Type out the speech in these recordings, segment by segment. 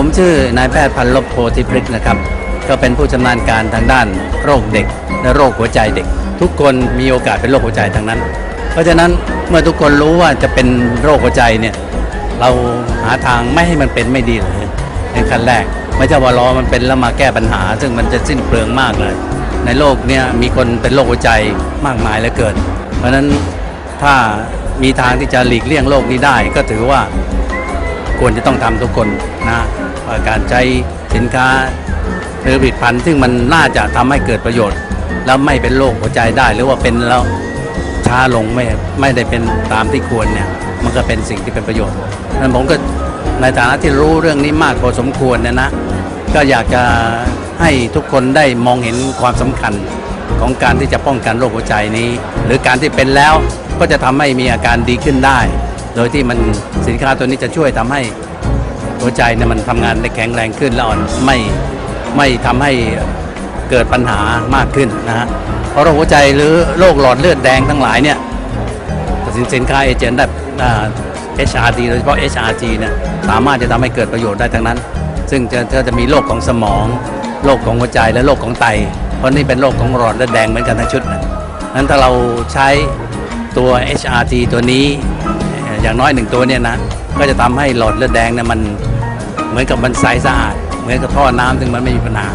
ผมชื่อนายแพทย์พันลบโพธิพฤกษ์นะครับ ก็เป็นผู้ชำนาญการทางด้านโรคเด็ก และโรคหัวใจเด็ก ทุกคนมีโอกาสเป็นโรคหัวใจทั้งนั้น เพราะฉะนั้นเมื่อทุกคนรู้ว่าจะเป็นโรคหัวใจเนี่ยเราหาทางไม่ให้มันเป็นไม่ดีเลยในขั้นแรก ไม่ใช่ว่ารอมันเป็นแล้วมาแก้ปัญหา ซึ่งมันจะสิ้นเปลืองมากเลย ในโลกเนี่ยมีคนเป็นโรคหัวใจมากมายเหลือเกิน เพราะฉะนั้นถ้ามีทางที่จะหลีกเลี่ยงโรคนี้ได้ก็ถือว่าควรจะต้องทำทุกคนนะ การใช้สินค้าหรือผลิตภัณฑ์ซึ่งมันน่าจะทำให้เกิดประโยชน์ แล้วไม่เป็นโรคหัวใจได้ หรือว่าเป็นแล้วช้าลงไม่ไม่ได้เป็นตามที่ควรเนี่ยมันก็เป็นสิ่งที่เป็นประโยชน์นั้นผมก็ในฐานะที่รู้เรื่องนี้มากพอสมควรเนี่ยนะก็อยากจะให้ทุกคนได้มองเห็นความสำคัญของการที่จะป้องกันโรคหัวใจนี้ หรือการที่เป็นแล้วก็จะทำให้มีอาการดีขึ้นได้ โดยที่มันสินค้าตัวนี้จะช่วยทำให้ หัวใจเนี่ยมันทำงานได้แข็งแรงขึ้นและอ่อนไม่ไม่ทำให้เกิดปัญหามากขึ้นนะฮะเพราะโรคหัวใจหรือโรคหลอดเลือดแดงทั้งหลายเนี่ยสินสินค้าเอเจนต์ได้อ่า HRT โดยเฉพาะ HRG เนี่ยสามารถจะทำให้เกิดประโยชน์ได้ทั้งนั้น ซึ่งจะจะจะมีโรคของสมองโรคของหัวใจและโรคของไต เพราะนี่เป็นโรคของหลอดเลือดแดงเหมือนกันทั้งชุดนะนั้นถ้าเราใช้ตัว HRT ตัวนี้อย่างน้อยหนึ่งตัวเนี่ยนะก็จะทำให้หลอดเลือดแดงเนี่ยมัน เหมือนกับมันใสสะอาด เหมือนกับท่อน้ำซึ่งมันไม่มีปัญหา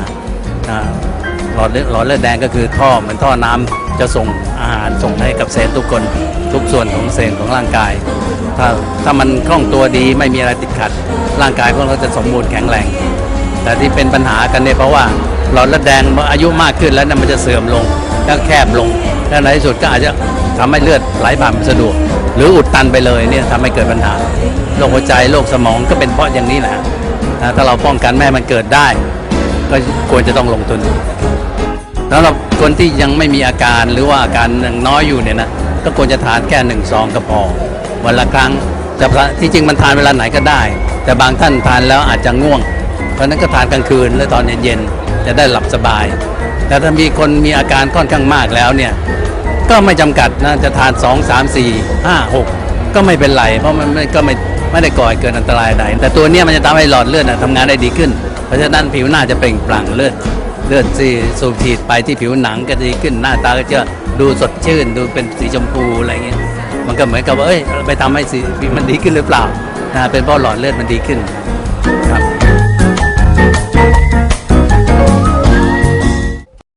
หลอดเลือดหลอดเลือดแดงก็คือท่อเหมือนท่อน้ำจะส่งอาหารส่งให้กับเซลล์ทุกคนทุกส่วนของเซลล์ของร่างกาย ถ้าถ้ามันคล่องตัวดีไม่มีอะไรติดขัด ร่างกายของเราจะสมบูรณ์แข็งแรง แต่ที่เป็นปัญหากันเนี่ยเพราะว่าหลอดเลือดแดงเมื่ออายุมากขึ้นแล้วเนี่ยมันจะเสื่อมลงแล้วแคบลงแล้วในที่สุดก็อาจจะทำให้เลือดไหลผ่านไม่สะดวก หรืออุดตันไปเลยเนี่ยทำให้เกิดปัญหาโรคหัวใจโรคสมองก็เป็นเพราะอย่างนี้แหละ ถ้าเราป้องกันไม่มันเกิดได้ ก็ควรจะต้องลงทุนสำหรับคนที่ยังไม่มีอาการหรือว่าอาการยังน้อยอยู่เนี่ยนะก็ควรจะทานแค่หนึ่งซองก็พอวันละครั้งจะที่จริงมันทานเวลาไหนก็ได้ แต่บางท่านทานแล้วอาจจะง่วง เพราะนั้นก็ทานกลางคืนและตอนเย็นๆจะได้หลับสบาย แต่ถ้ามีคนมีอาการค่อนข้างมากแล้วเนี่ยก็ไม่จำกัดนะจะทาน 2 3 4 5 6 ก็ไม่เป็นไร เพราะมันไม่ก็ไม่ ไม่ได้ก่อให้เกิดอันตรายใดแต่ตัวนี้มันจะทำให้หลอดเลือดทำงานได้ดีขึ้น เพราะฉะนั้นผิวหน้าจะเปล่งปลั่งเลือดเลือดซีสูบฉีดไปที่ผิวหนังก็ดีขึ้นหน้าตาก็จะดูสดชื่น ดูเป็นสีชมพูอะไรเงี้ยมันก็เหมือนกับว่าเอ้ยไปทำให้สีมันดีขึ้นหรือเปล่านะเป็นเพราะหลอดเลือดมันดีขึ้น